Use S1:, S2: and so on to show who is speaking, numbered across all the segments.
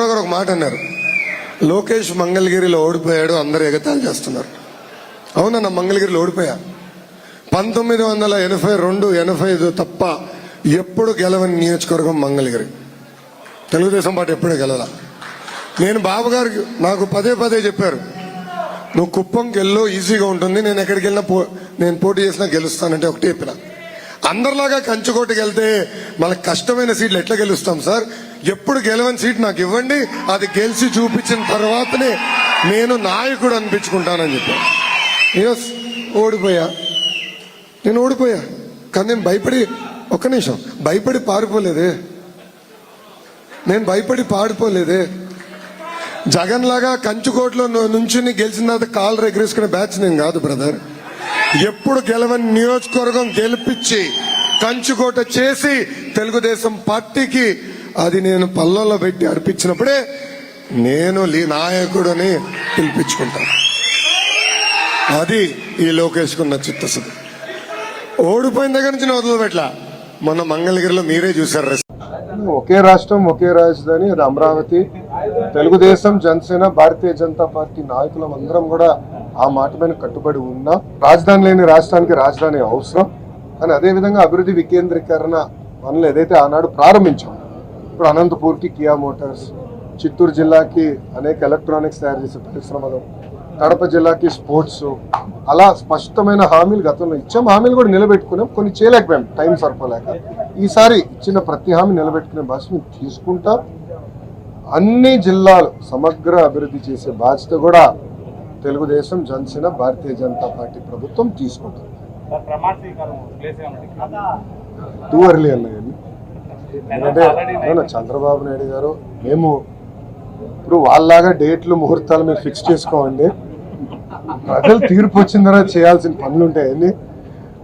S1: గారు ఒక మాట అన్నారు. లోకేష్ మంగళగిరిలో ఓడిపోయాడు అందరూ ఎగతాళి చేస్తున్నారు. అవునన్న మంగళగిరిలో ఓడిపోయా? పంతొమ్మిది వందల ఎనభై రెండు ఎనభై ఐదు తప్ప ఎప్పుడు గెలవని నియోజకవర్గం మంగళగిరి. తెలుగుదేశం పార్టీ ఎప్పుడూ గెలవాల? నేను బాబు గారికి నాకు పదే పదే చెప్పారు నువ్వు కుప్పంకి వెళ్ళు ఈజీగా ఉంటుంది నేను ఎక్కడికి వెళ్ళినా పో నేను పోటీ చేసినా గెలుస్తానంటే ఒకటి చెప్పినా. అందరిలాగా కంచుకోటకి వెళ్తే మనకు కష్టమైన సీట్లు ఎట్లా గెలుస్తాం సార్? ఎప్పుడు గెలవని సీట్ నాకు ఇవ్వండి అది గెలిచి చూపించిన తర్వాతనే నేను నాయకుడు అనిపించుకుంటానని చెప్పాను ఎస్ ఓడిపోయా. నేను ఓడిపోయా. కానీ నేను భయపడి ఒక్క నిమిషం భయపడి పారిపోలేదే. నేను భయపడి పాడిపోలేదే జగన్ లాగా కంచుకోట్లో నుంచుని గెలిచిన తర్వాత కాలు రెగరేసుకునే బ్యాచ్ నేను కాదు బ్రదర్. ఎప్పుడు గెలవని నియోజకవర్గం గెలిపించి కంచుకోట చేసి తెలుగుదేశం పార్టీకి అది నేను పల్లెల్లో పెట్టి అర్పించినప్పుడే నేను నాయకుడని పిలిపించుకుంటాను. అది ఈ లోకేష్కున్న చిత్తశుద్ధి. ఓడిపోయిన దగ్గర నుంచి నేను వదిలిపెట్ల మొన్న మంగళగిరిలో మీరే చూసారు
S2: ఒకే రాష్ట్రం ఒకే రాజధాని అది అమరావతి తెలుగుదేశం జనసేన భారతీయ జనతా పార్టీ నాయకులం అందరం కూడా ఆ మాట పైన కట్టుబడి ఉన్నా రాజధాని లేని రాష్ట్రానికి రాజధాని అవసరం. కానీ అదే విధంగా అభివృద్ధి వికేంద్రీకరణ పనులు ఏదైతే ఆనాడు ప్రారంభించాం ఇప్పుడు అనంతపూర్కి కియా మోటార్స్ చిత్తూరు జిల్లాకి అనేక ఎలక్ట్రానిక్స్ తయారు చేసే పరిశ్రమలు కడప జిల్లాకి స్పోర్ట్స్ అలా స్పష్టమైన హామీలు గతంలో ఇచ్చాం. హామీలు కూడా నిలబెట్టుకున్నాం. కొన్ని చేయలేకపోయాం. టైం సరిపోలేక ఈసారి ఇచ్చిన ప్రతి హామీ నిలబెట్టుకునే బాధ్యత తీసుకుంటాం అన్ని జిల్లాలు సమగ్ర అభివృద్ధి చేసే బాధ్యత కూడా తెలుగుదేశం జనసేన భారతీయ జనతా పార్టీ ప్రభుత్వం తీసుకుంటుంది. టూ ఎర్లీ అన్నాయండి ఎందుకంటే చంద్రబాబు నాయుడు గారు మేము ఇప్పుడు వాళ్ళలాగా డేట్లు ముహూర్తాలు మీరు ఫిక్స్ చేసుకోండి ప్రజలు తీర్పు వచ్చిన తర్వాత చేయాల్సిన పనులు ఉంటాయండి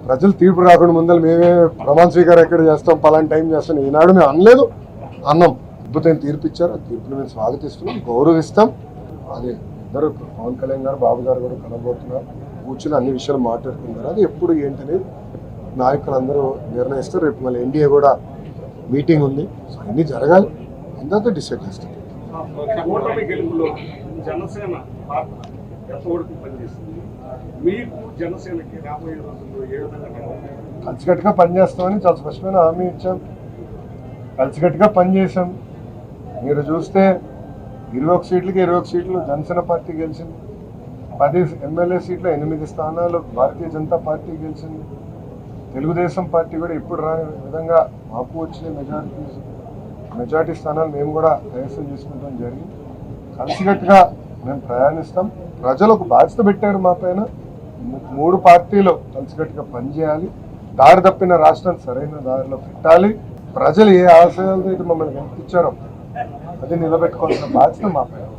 S2: ప్రజలు తీర్పు రాకుండా ముందర మేమే ప్రమాణ స్వీకారం ఎక్కడ చేస్తాం పలానా టైం చేస్తాం ఈనాడు మేము అనలేదు. అన్నాం. అద్భుతమైన తీర్పు ఇచ్చారు. ఆ తీర్పుని మేము స్వాగతిస్తున్నాం గౌరవిస్తాం. అది. ఇద్దరు పవన్ కళ్యాణ్ గారు బాబు గారు కూడా కనబోతున్నారు. కూర్చుని అన్ని విషయాలు మాట్లాడుతున్నారు. అది ఎప్పుడు ఏంటనేది నాయకులందరూ నిర్ణయిస్తారు. రేపు మళ్ళీ ఎన్డీఏ కూడా మీటింగ్ ఉంది. సో అన్నీ జరగాలి. అందరితో డిసైడ్ చేస్తాం
S3: కూటమి గెలుపులో జనసేన మీకు జనసేనకి రాబోయే రోజుల్లో ఏ విధంగా కనబడుతుంది?
S2: కలిసికట్టుగా పనిచేస్తామని చాలా స్పష్టమైన హామీ ఇచ్చాం. కలిసికట్టుగా పనిచేసాం మీరు చూస్తే ఇరవై ఒక సీట్లకి ఇరవై ఒక సీట్లు జనసేన పార్టీ గెలిచింది. పది ఎమ్మెల్యే సీట్లు ఎనిమిది స్థానాలు భారతీయ జనతా పార్టీ గెలిచింది. తెలుగుదేశం పార్టీ కూడా ఇప్పుడు రాని విధంగా మాకు వచ్చిన మెజారిటీ మెజారిటీ స్థానాలు మేము కూడా కైవసం చేసుకుంటాం జరిగింది. కలిసికట్టుగా మేము ప్రయాణిస్తాం. ప్రజలు ఒక బాధ్యత పెట్టారు మా పైన. మూడు పార్టీలు కలిసికట్టుగా పనిచేయాలి. దారి తప్పిన రాష్ట్రాన్ని సరైన దారిలో పెట్టాలి. ప్రజలు ఏ ఆశయాలతో అయితే మమ్మల్ని కనిపించారో అది నిలబెట్టుకోవాల్సిన బాధ్యత మా పైన